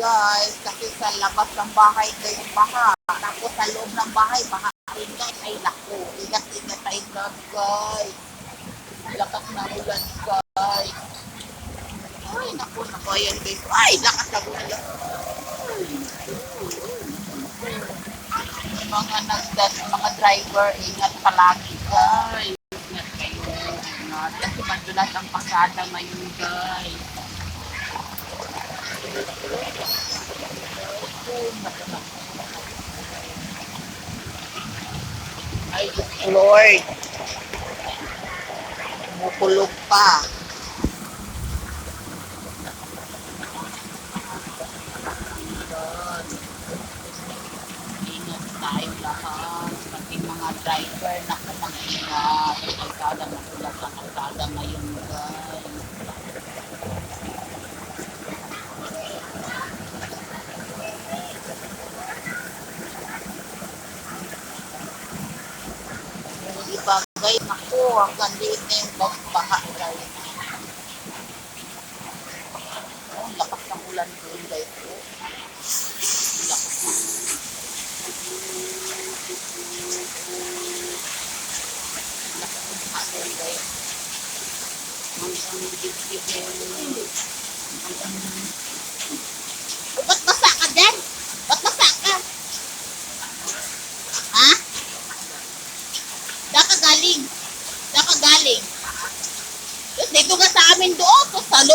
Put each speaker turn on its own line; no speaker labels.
guys. Kasi sa labas ng bahay kayo baha. Tapos sa loob ng bahay, baha rin guys. Ay, naku. Ingat-ingat tayo lang guys. Lakas ng ulan guys. Ay, naku, naku. Ayan guys. Ay, lakas ng ulan. Mga nagdan, mga driver, ingat palagi guys. Ingat kayo. Ingat. Kasi madulas ang pasada ngayon guys. Ay, Lord. Kumukulog pa. Ingat tayo lahat. Pati mga driver na mag-ingat. Kalsada, magulat ang kalsada ngayon, guys. Yung guys, naku, ang liit na baha, guys. Oh, ang lakas ng ulan doon, guys. Ang lakas ng lakas ng doon, guys. Hanggang dibdib yung... dito ka sa amin doon, sa.